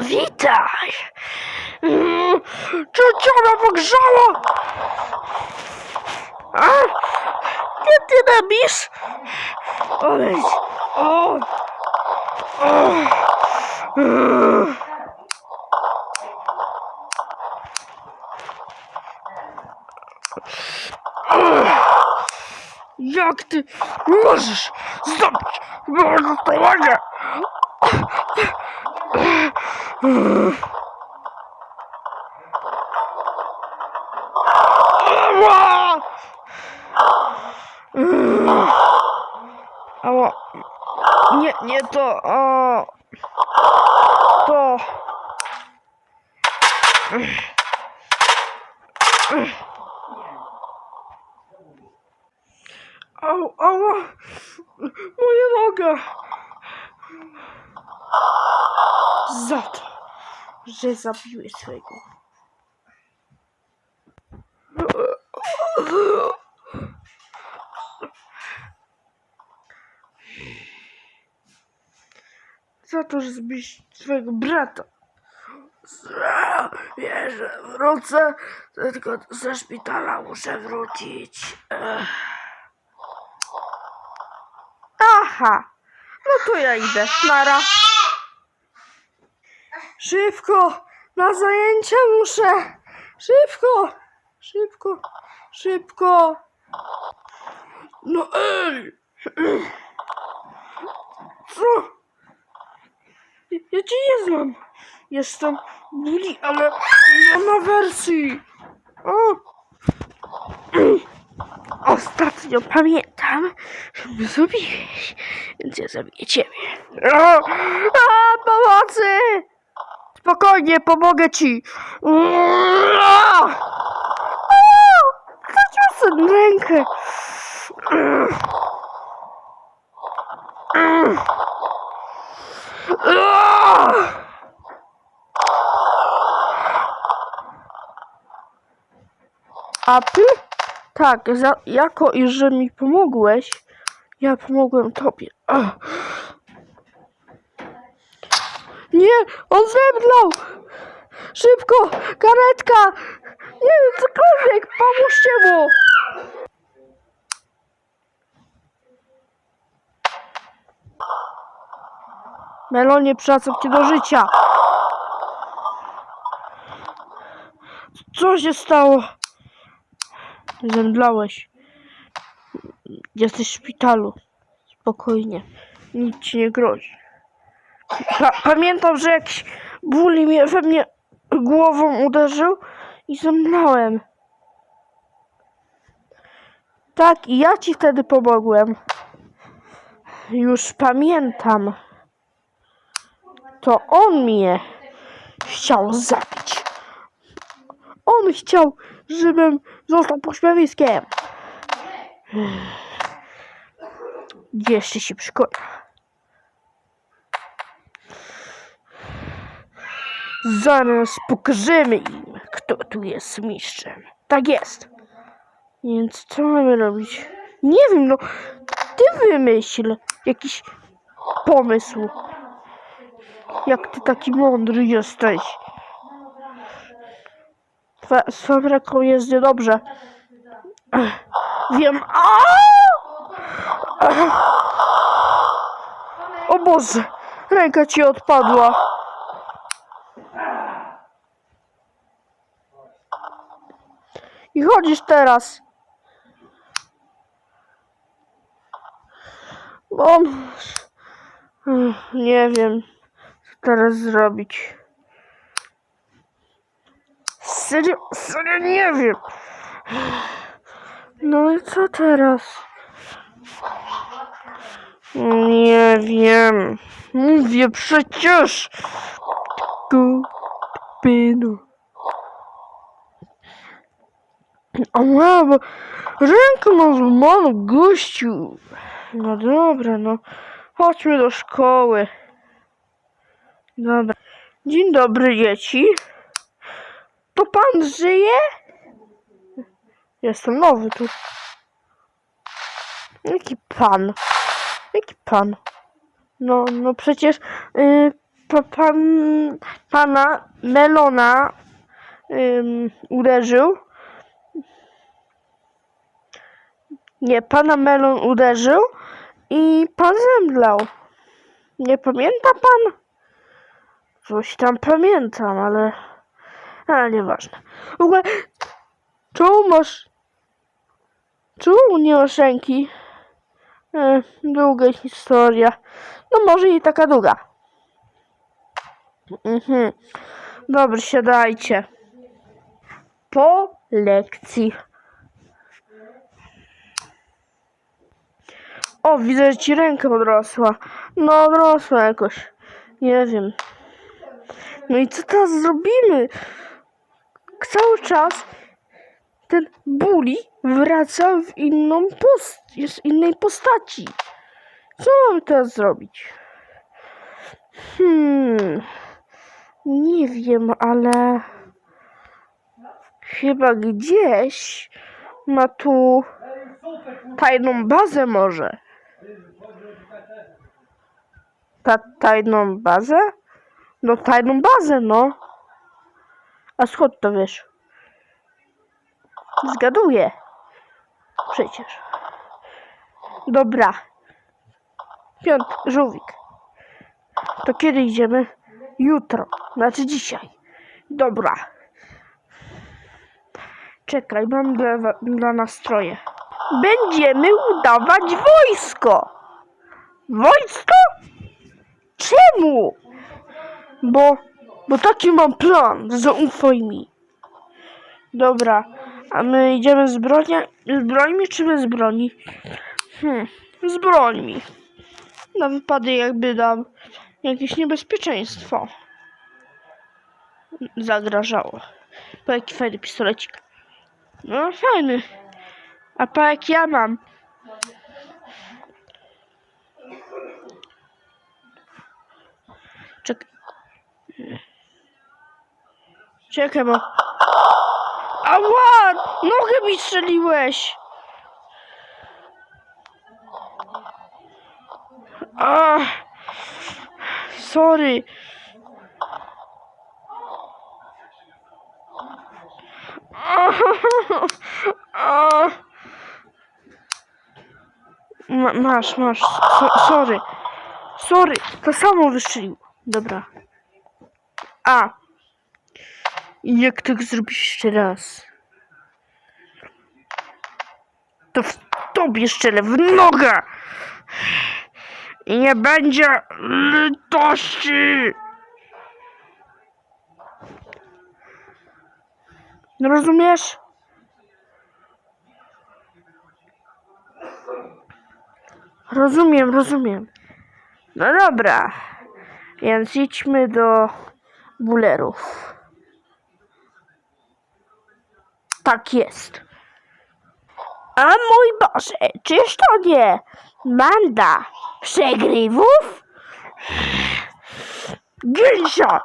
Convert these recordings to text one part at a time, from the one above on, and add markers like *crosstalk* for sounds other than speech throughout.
witaj. Mm, ciebie pogrzała? A? Gdzie ty robisz? Odejdź. O. O. Jak ty możesz zdobyć mojego kolegę? Ała. Nie, nie to. A... To. Au, ała. Moja noga. Za to, że zabiłeś swojego. Za to, że zbiłeś swojego brata. Wrócę, tylko ze szpitala muszę wrócić. Ech. Aha, no to ja idę. Nara. Szybko, na zajęcia muszę. Szybko, szybko, szybko. No ej. Co? Ja, cię nie znam. Jestem Bully, ale nie ma wersji. O. Ostatnio pamiętam, że mnie zabiłeś, więc ja zabiję ciebie. A, a, pomocy! Spokojnie, pomogę ci. A, Zaciosłem rękę. A! Ty? Tak, za, jako iż mi pomogłeś, ja pomogłem tobie. Ach. Nie, on zemdlał! Szybko, karetka! Nie wiem, cokolwiek, pomóżcie mu! Melonie, przywracam cię do życia! Co się stało? Zemdlałeś. Jesteś w szpitalu. Spokojnie. Nic ci nie grozi. Pa pamiętam, że jakiś bully mnie we mnie głową uderzył i zemdlałem. Tak, i ja ci wtedy pomogłem. Już pamiętam. To on mnie chciał zabić. On chciał, żebym został pośmiewiskiem. Jeszcze się przekona. Zaraz pokażemy im, kto tu jest mistrzem. Tak jest. Więc co mamy robić? Nie wiem, no. Ty wymyśl jakiś pomysł. Jak ty taki mądry jesteś. Z twoją ręką jest niedobrze. Wiem. O Boże, ręka ci odpadła. I chodzisz teraz. Bo... Nie wiem, co teraz zrobić. Serio, serio nie wiem. No i co teraz? Nie wiem. Mówię przecież. Kupinu. O mamo, rękę mam złamaną, gościu. No dobra, no. Chodźmy do szkoły. Dobra. Dzień dobry, dzieci. To pan żyje? Jestem nowy tu. Jaki pan? Jaki pan? No, no przecież y, pa, pan, pana Melona ym, uderzył. Nie, pana Melon uderzył i pan zemdlał. Nie pamięta pan? Coś tam pamiętam, ale... Ale nieważne. W ogóle... Czemu masz... Czemu nie masz ręki? E, długa historia. No może i taka długa. Mhm. Dobrze, siadajcie. Po lekcji. O, widzę, że ci ręka odrosła. No, odrosła jakoś. Nie wiem. No i co teraz zrobimy? Cały czas ten Bully wraca w inną post... jest innej postaci. Co mamy teraz zrobić? Hmm... Nie wiem, ale... Chyba gdzieś ma tu tajną bazę może. Ta tajną bazę? No tajną bazę, no. A skąd to wiesz? Zgaduję. Przecież. Dobra. Piąt, żółwik. To kiedy idziemy? Jutro. Znaczy dzisiaj. Dobra. Czekaj, mam dla, dla nastroje. Będziemy udawać wojsko. Wojsko? Czemu? Bo, bo taki mam plan. Zaufaj mi. Dobra, a my idziemy z broni, z brońmi czy bez broni? Hmm, z brońmi. Na wypadek jakby nam jakieś niebezpieczeństwo zagrażało. Po jaki fajny pistolecik. No fajny. A po jak ja mam? Czekaj. Czekaj, bo... Ała! Nogę mi strzeliłeś! Ach, sorry. Ach. *laughs* Ma, masz, masz. So, sorry. Sorry. To samo wystrzelił. Dobra. A. Jak tak zrobisz jeszcze raz? To w tobie strzelę w nogę! I nie będzie litości! Rozumiesz? Rozumiem, rozumiem. No dobra. Więc idźmy do bulerów. Tak jest. A mój Boże, czyż to nie banda przegrywów? Gilsia!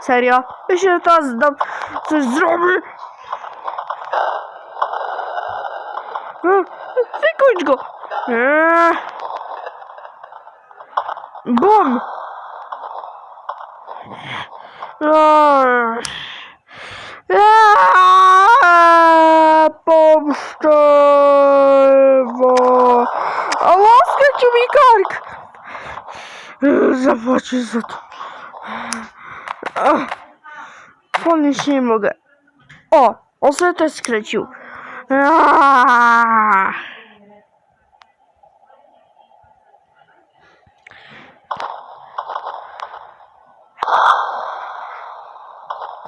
Serio? Myślę, że teraz dam coś zrobi. E, Wykończ go! Eee. Bum! Eee. Eee, Pomszczewo! A łaska ci mi kark! Eee, Zapłacisz za to. Ach, Podnieść nie mogę. O! Też skręcił. Aaaa!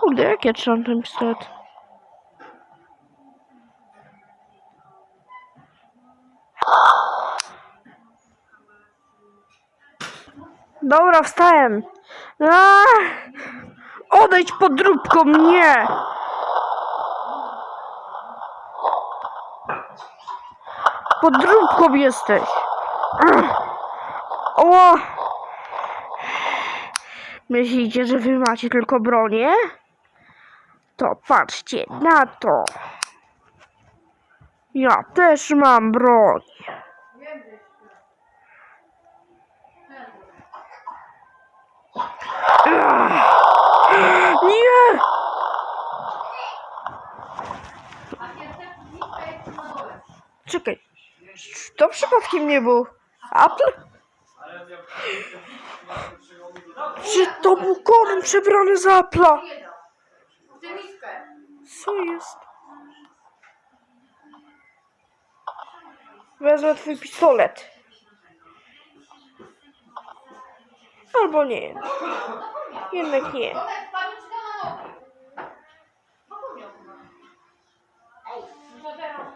Kurde, jak ja trzymam ten pistolet? Dobra, wstałem. Odejdź podróbko mnie! Podróbką jesteś. O! Myślicie, że wy macie tylko bronię? To patrzcie na to. Ja też mam broń. Nie! Czekaj. To przypadkiem nie był Apple? Czy to był komin przebrany za Apple'a? Miskę. Co jest? Wezmę twój pistolet. Albo nie. Jednak nie. Tomek, spadł ci to na nogi. Zapomniał chyba. Ej, no to teraz.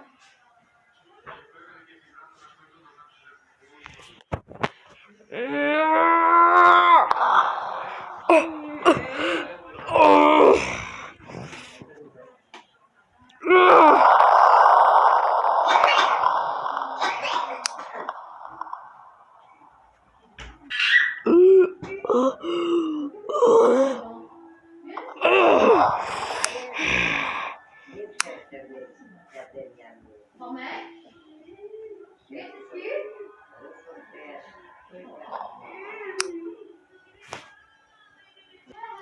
Tomek? Jesteś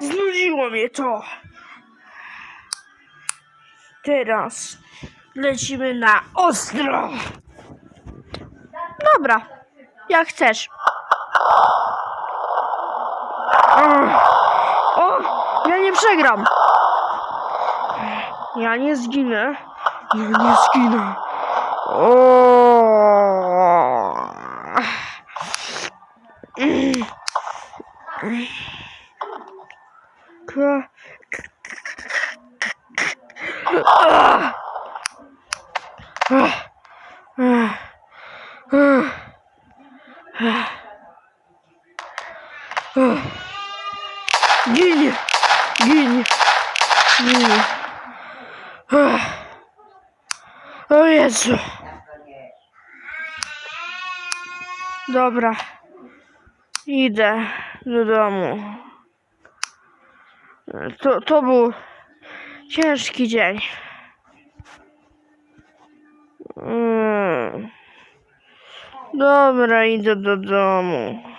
Znudziło mnie to. Teraz lecimy na ostro. Dobra, jak chcesz. O, ja nie przegram. Ja nie zginę. Ja nie zginę. O. O Jezu! Dobra. Idę do domu. To, to był ciężki dzień. Mm. Dobra, idę do domu.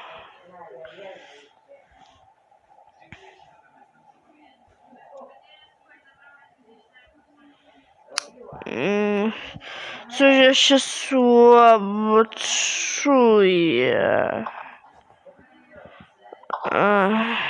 Coś ja się słabo czuję. Ech.